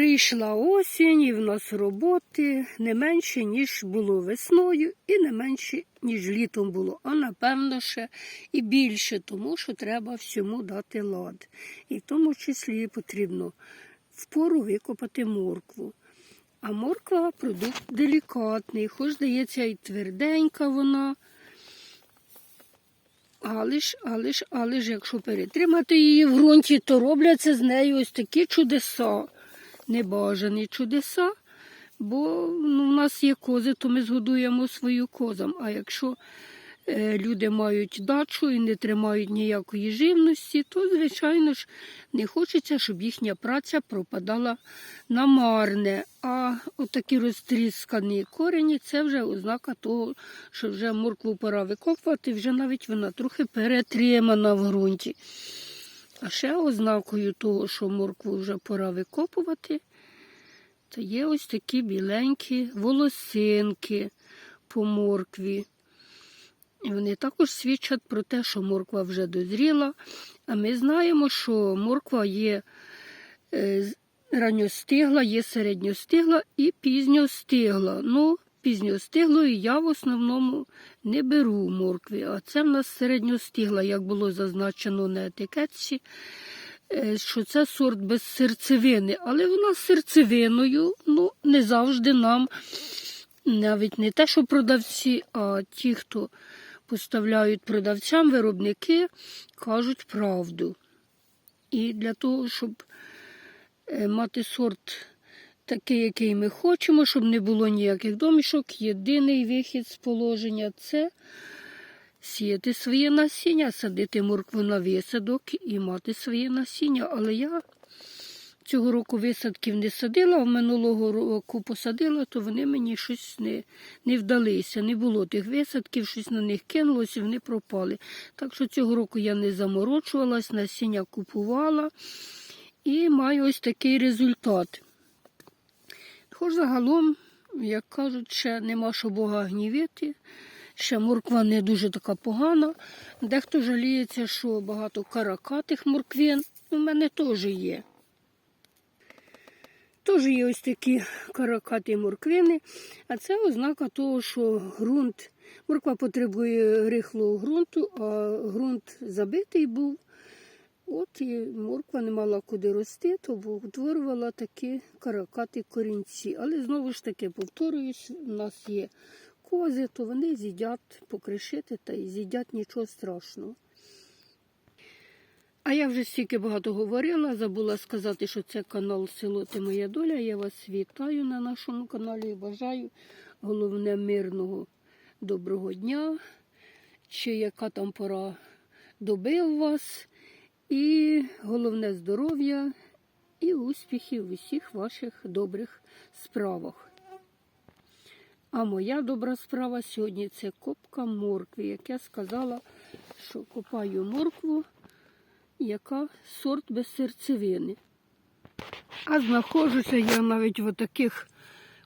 Прийшла осінь, і в нас роботи не менше, ніж було весною, і не менше, ніж літом було, а напевно ще і більше, тому що треба всьому дати лад. І в тому числі потрібно впору викопати моркву. А морква продукт делікатний, хоч здається, і тверденька вона. Але ж, але ж, але ж, якщо перетримати її в ґрунті, то робляться з нею ось такі чудеса, небажані чудеса. Бо ну, в нас є кози, то ми згодуємо свою козам. А якщо е, люди мають дачу і не тримають ніякої живності, то, звичайно ж, не хочеться, щоб їхня праця пропадала на марне. А отакі розтріскані корені це вже ознака того, що вже моркву пора викопувати, вже навіть вона трохи перетримана в ґрунті. А ще ознакою того, що моркву вже пора викопувати, то є ось такі біленькі волосинки по моркві. І вони також свідчать про те, що морква вже дозріла. А ми знаємо, що морква є е, ранньостигла, є середньостигла і пізньостигла. Ну, пізньостиглої я в основному не беру моркві, а це в нас середньостигла, як було зазначено на етикетці, е, що це сорт без серцевини. Але вона з серцевиною ну, не завжди нам, навіть не те, що продавці, а ті, хто поставляють продавцям, виробники, кажуть правду. І для того, щоб е, мати сорт такий, який ми хочемо, щоб не було ніяких домішок, єдиний вихід з положення це сіяти своє насіння, садити моркву на висадок і мати своє насіння. Але я цього року висадків не садила, а минулого року посадила, то вони мені щось не, не вдалися. Не було тих висадків, щось на них кинулося, і вони пропали. Так що цього року я не заморочувалась, насіння купувала і маю ось такий результат. Хоч загалом, як кажуть, ще нема що Бога гнівити. Ще морква не дуже така погана. Дехто жаліється, що багато каракатих морквин. У мене теж є. Теж є ось такі каракаті морквини, а це ознака того, що ґрунт, морква потребує рихлого ґрунту, а ґрунт забитий був. От і морква не мала куди рости, то утворювала такі каракаті корінці. Але знову ж таки, повторююсь, у нас є кози, то вони з'їдять покришити та й з'їдять нічого страшного. А я вже стільки багато говорила, забула сказати, що це канал Село Ти Моя Доля. Я вас вітаю на нашому каналі і бажаю головне мирного доброго дня, чи яка там пора доби у вас, і головне здоров'я і успіхів в усіх ваших добрих справах. А моя добра справа сьогодні це копка моркви, як я сказала, що копаю моркву яка сорт без серцевини. А знаходжуся я навіть в таких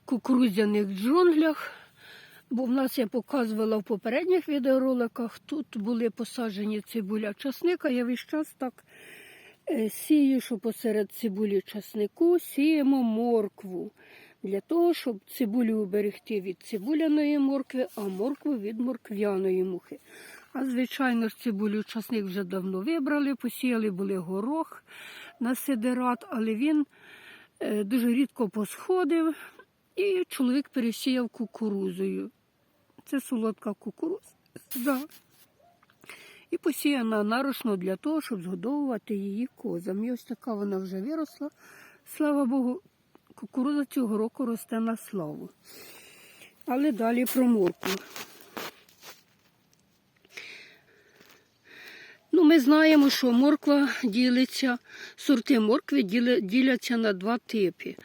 кукурудзяних джунглях, бо в нас я показувала в попередніх відеороликах, тут були посаджені цибуля часника. Я весь час так е, сію, що посеред цибулі часнику сіємо моркву. Для того, щоб цибулю уберегти від цибуляної моркви, а моркву від морквяної мухи. А звичайно ж, цибулю часник вже давно вибрали, посіяли були горох на сидерат, але він е, дуже рідко посходив, і чоловік пересіяв кукурузою. Це солодка кукуруза. І посіяна нарочно для того, щоб згодовувати її козам. І ось така вона вже виросла. Слава Богу, кукуруза цього року росте на славу. Але далі про моркву. Ну, ми знаємо, що морква ділиться, сорти моркви діляться на два типи.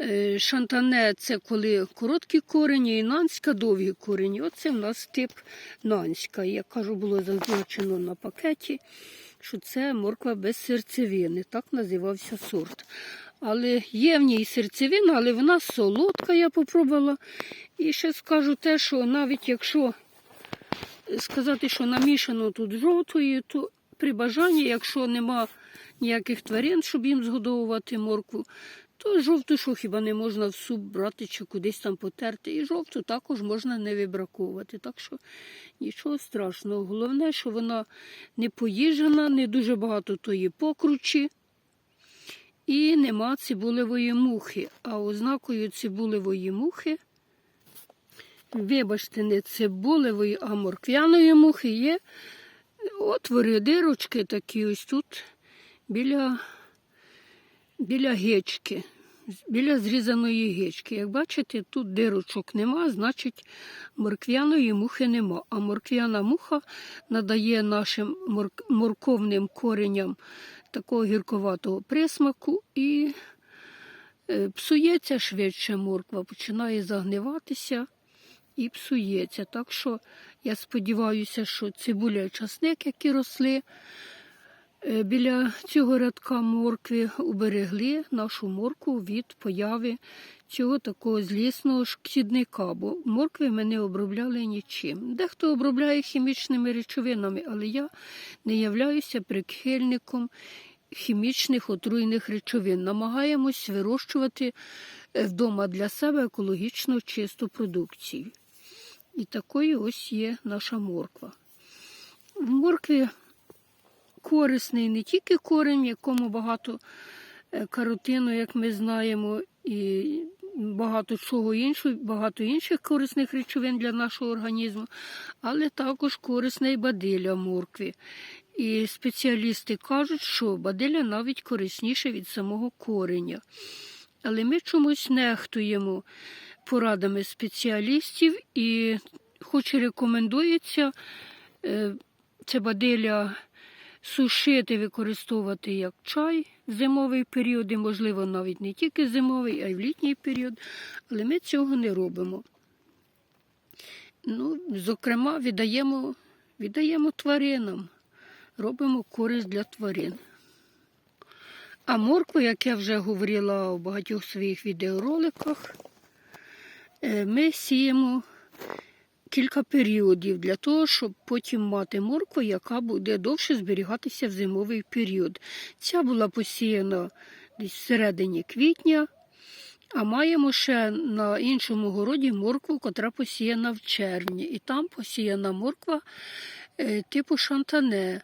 Е, Шантане це коли короткі корені, і нанська довгі корені. Оце в нас тип нанська. Як кажу, було зазначено на пакеті, що це морква без серцевини. Так називався сорт. Але є в ній серцевина, але вона солодка, я попробувала. І ще скажу те, що навіть якщо сказати, що намішано тут жовтої, то при бажанні, якщо нема ніяких тварин, щоб їм згодовувати моркву. То жовту що хіба не можна в суп брати чи кудись там потерти. І жовту також можна не вибраковувати. Так що нічого страшного. Головне, що вона не поїжджена, не дуже багато тої покручі. І нема цибулевої мухи. А ознакою цибулевої мухи, вибачте, не цибулевої, а морквяної мухи є отвори, дирочки такі ось тут біля, біля гечки, біля зрізаної гечки. Як бачите, тут дирочок нема, значить морквяної мухи нема. А морквяна муха надає нашим морковним кореням такого гірковатого присмаку і е, псується швидше морква, починає загниватися і псується. Так що я сподіваюся, що цибуля і часник, які росли біля цього рядка моркви, уберегли нашу моркву від появи цього такого злісного шкідника, бо моркви ми не обробляли нічим. Дехто обробляє хімічними речовинами, але я не являюся прихильником хімічних отруйних речовин. Намагаємось вирощувати е, вдома для себе екологічно чисту продукцію. І такою ось є наша морква. В моркві корисний не тільки корень, якому багато е, каротину, як ми знаємо, і багато чого іншого, багато інших корисних речовин для нашого організму, але також корисна і бадиля моркві. І спеціалісти кажуть, що бадиля навіть корисніше від самого кореня. Але ми чомусь нехтуємо порадами спеціалістів і хоч рекомендується е, це бадиля сушити, використовувати як чай в зимовий період, і, можливо, навіть не тільки зимовий, а й в літній період, але ми цього не робимо. Ну, зокрема, віддаємо, віддаємо тваринам, робимо користь для тварин. А моркву, як я вже говорила у багатьох своїх відеороликах, е, ми сіємо кілька періодів для того, щоб потім мати моркву, яка буде довше зберігатися в зимовий період. Ця була посіяна десь в середині квітня, а маємо ще на іншому городі моркву, котра посіяна в червні. І там посіяна морква е, типу шантане.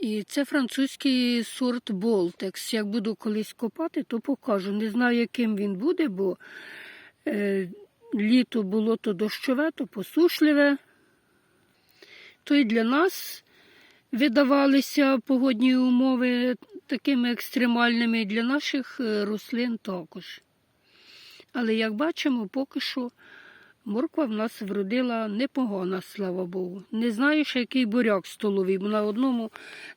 І це французький сорт Болтекс. Як буду колись копати, то покажу. Не знаю, яким він буде, бо е, літо було то дощове, то посушливе. То і для нас видавалися погодні умови такими екстремальними, і для наших е, рослин також. Але як бачимо, поки що морква в нас вродила непогана, слава Богу. Не знаю, ще який буряк столовий, бо на одному,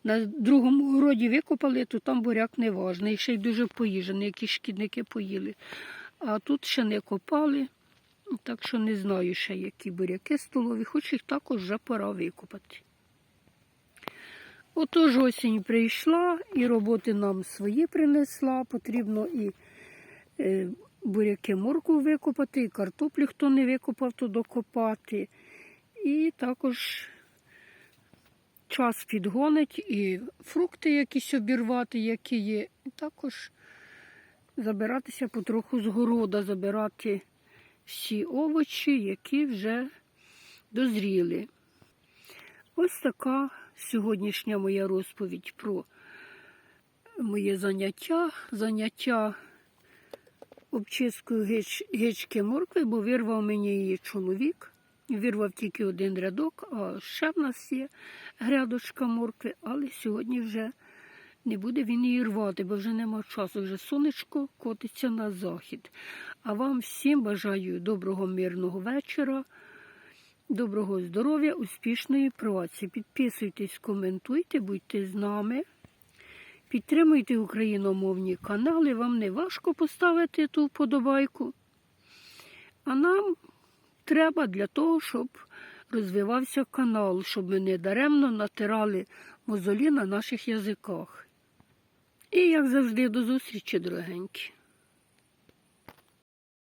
на другому городі викопали, то там буряк не важний, ще й дуже поїжений, якісь шкідники поїли. А тут ще не копали, так що не знаю ще, які буряки столові, хоч їх також вже пора викопати. Отож осінь прийшла, і роботи нам свої принесла. Потрібно і е, буряки морку викопати, і картоплю, хто не викопав, то докопати. І також час підгонить, і фрукти якісь обірвати, які є. І також забиратися потроху з города, забирати всі овочі, які вже дозріли. Ось така сьогоднішня моя розповідь про моє заняття. Заняття обчисткою геч, гечки моркви, бо вирвав мені її чоловік. Вирвав тільки один рядок, а ще в нас є грядочка моркви, але сьогодні вже не буде він її рвати, бо вже нема часу, вже сонечко котиться на захід. А вам всім бажаю доброго мирного вечора. Доброго здоров'я, успішної праці. Підписуйтесь, коментуйте, будьте з нами. Підтримуйте україномовні канали. Вам не важко поставити ту вподобайку. А нам треба для того, щоб розвивався канал, щоб ми не даремно натирали мозолі на наших язиках. І, як завжди, до зустрічі, дорогенькі.